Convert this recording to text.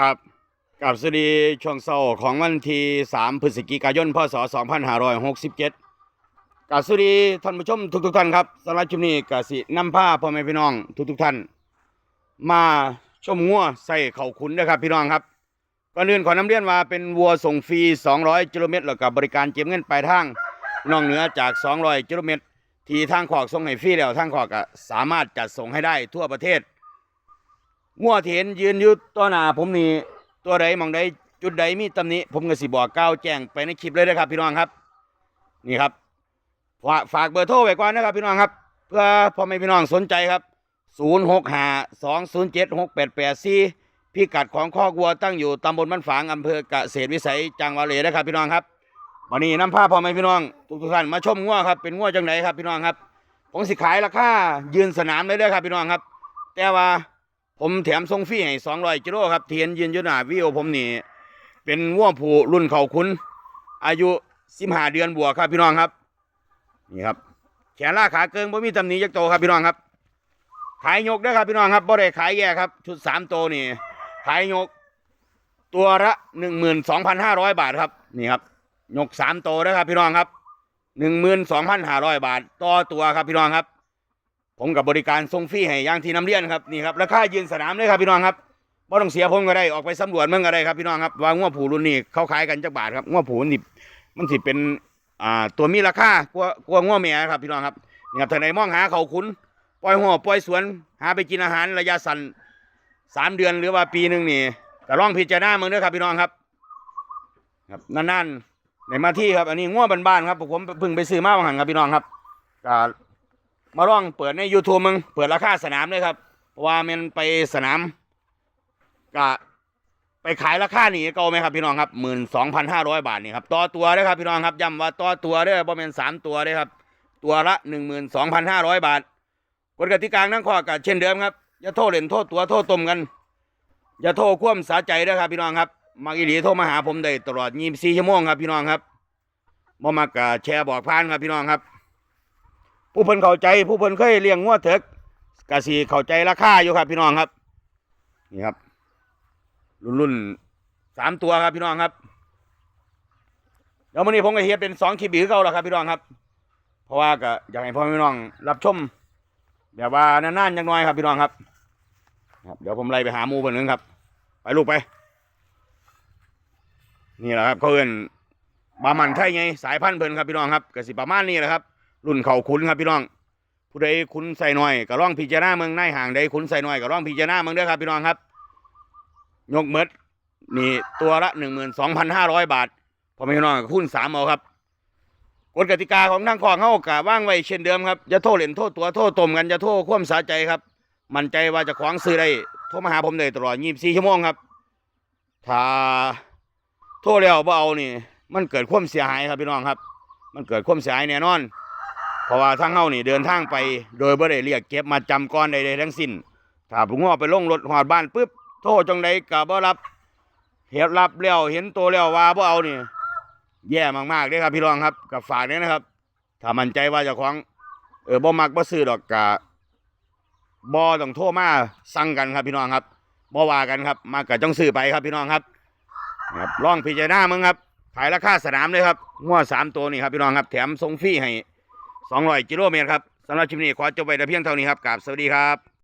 ครับกับสดีช่วงเช้าของวันที่ 3 พฤศจิกายน พศ 2567กับสดีท่านผู้ชมทุกๆท่านครับสำหรับชุมนี้กสินำผ้าพ่อแม่พี่น้องทุกๆท่าน มาชมงัวใส่เข่าขุนนะครับพี่น้องครับก่อนอื่นขอนำเรียนว่าเป็นวัวส่งฟรี 200กิโลเมตรแล้วกับบริการเก็บเงินปลายทางนอกเหนือจาก 200กิโลเมตรที่ทางขอกส่งให้ฟรีแล้วทางขอกสามารถจัดส่งให้ได้ทั่วประเทศ งัวเห็นยืนอยู่ต่อหน้าผมนี่ตัวใดมองใดจุดใดมีตำหนิผมก็สิบอกก้าวแจ้งไปในคลิปเลยนะครับ พี่น้องครับ นี่ครับฝากฝากเบอร์โทรไว้ก่อนนะครับ พี่น้องครับ เพื่อพ่อแม่พี่น้องสนใจครับ 0 6 5 2 0 7 6 8 8 4พิกัดของข้อกวัวตั้งอยู่ตำบลบ้านฝางอำเภอเกษตรวิสัยจังหวัดเลยนะครับ พี่น้องครับวันนี้น้ำภาพ่อแม่พี่น้องทุกท่านมาชมงัวครับเป็นงัวจังไหนครับพี่น้องครับผมสิขายราคายืนสนามเลยเด้อครับพี่น้องครับ แต่ว่า ผมแถมส่งฟรีให้สองร้อยกิโลครับเทียนยืนอยุนาวิโอผมนี่เป็นวัวผูรุ่นเขาคุณอายุสิบห้าเดือนบวกครับพี่น้องครับ นี่ครับ แขนล่าขาเกิงบ่มีตำหนิยักโตครับพี่น้องครับ ขายยกเด้ครับพี่น้องครับบ่ได้ขายแยกครับ ชุดสามโตนี่ ขายยก ตัวละหนึ่งหมื่นสองพันห้าร้อยบาทครับ นี่ครับ ยกสามโตวนะครับพี่น้องครับหนึ่งหมื่นสองพันห้าร้อยบาท ต่อตัวครับพี่น้องครับ ผมกับบริการส่งฟรีให้ย่างที่น้ำเลี้ยนครับนี่ครับราคายืนสนามเลยครับพี่น้องครับไม่ต้องเสียผมก็ได้ออกไปสำรวจเมืองก็ได้ครับพี่น้องครับว่าง้วผูรุ่นนี้เขาขายกันจักบาทครับง้วผูนี่มันสิเป็นอ่าตัวมีราคากว่ากว่าง้วเมียครับพี่น้องครับนี่ครับท่านใดมองหาเขาขุนปล่อยหัวปล่อยสวนหาไปกินอาหารระยะสั้นสามเดือนหรือว่าปีหนึ่งนี่ก็ลองพิจารณาเมืองด้วยครับพี่น้องครับ ครับนั่นๆในมาที่ครับ อันนี้ง้วบ้านๆครับผมเพิ่งไปซื้อมาบางหันครับพี่น้องครับก็ มาลองเปิดใน YouTube มึง เปิดราคาสนามเลยครับเพราะว่ามันไปสนามก็ไปขายราคานี่เก่าไหมครับพี่น้องครับหมื่นสองพันห้าร้อยบาทนี่ครับต่อตัวเด้ครับพี่น้องครับย้ำว่าต่อตัวเด้อประมาณสามตัวเด้ครับ ตัวละหนึ่งหมื่นสองพันห้าร้อยบาทกฎกติกาทั้งข้อกับเช่นเดิมครับอย่าโทษเล่นโทษตัวโทษตมกัน อย่าโทษคว่ำสาใจเด้อครับพี่น้องครับมักอีหลีโทรมาหาผมได้ตลอด24ชั่วโมงครับพี่น้องครับบ่มักะแชร์บอกผ่านครับพี่น้องครับ ผู้เพิ่นเข้าใจ ผู้เพิ่นเคยเลี้ยงงัวเถกกะสีเข้าใจราคาอยู่ครับ พี่น้องครับ นี่ครับ รุ่นรุ่นสามตัวครับพี่น้องครับเดี๋ยววันนี้ผมก็เฮ็ดเป็นสองคลิปอีกคือเก่าแล้วครับ พี่น้องครับ เพราะว่าก็อยากให้พ่อพี่น้อง รับชมแบบว่านานๆจังน้อยครับพี่น้องครับครับ เดี๋ยวผมไล่ไปหามูเพิ่นนึงครับ ไปลูกไป นี่แหละครับเขาเอิ้นบามันไทยไงสายพันธุ์เพิ่นครับพี่น้องครับก็สิประมาณนี้แหละครับ รุ่นเขาขุนครับพี่น้อง ผู้ใดขุนใส่หน้อยก็ร่องพิจารณาเมืองในห่างใดขุนใส่หน้อยก็ร่องพิจารณาเมืองเด้อครับพี่น้องครับ ยกเมดนี่ตัวละหนึ่งหมื่นสองพันห้าร้อยบาทพอไม่พี่น้องก็คูณสามเอาครับกฎกติกาของทางของเข้ากะว่างไว้เช่นเดิมครับอย่าโทษเล่นโทษตัวโทษตมกันอย่าโทษความสาใจครับ มั่นใจว่าจะขวางซื้อได้โทรมาหาผมได้ตลอด24ชั่วโมงครับ ถ้าโทษแล้วบ่เอานี่ มันเกิดความเสียหายครับพี่น้องครับ มันเกิดความเสียหายแน่นอน เพราะว่าทางเฮานี่เดินทางไป โดยบ่ได้เรียกเก็บมาจำก้อนใดๆทั้งสิ้น ถ้าผมงอไปลงรถหอดบ้านปุ๊บโทษจังใดก็บ่รับเห็นรับแล้วเห็นตัวแล้วว่าบ่เอานี่ แย่มากๆเด้ครับพี่รองครับกับฝากเนี้นะครับ ถ้ามั่นใจว่าเจะของเออบ่มักบ่ซื้อดอกกะบ่ต้องโทรมาสั่งกันครับพี่น้องครับบ่ว่ากันครับ มากกะจ้องซื้อไปครับพี่น้องครับครับลองพิจารณามึงครับขายราคาสนามเลยครับงวดสามตัวนี่ครับพี่น้องครับ แถมส่งฟรีให้ 200กิโลเมตรครับสำหรับคลิปนี้ขอจบไปแต่เพียงเท่านี้ครับกราบสวัสดีครับ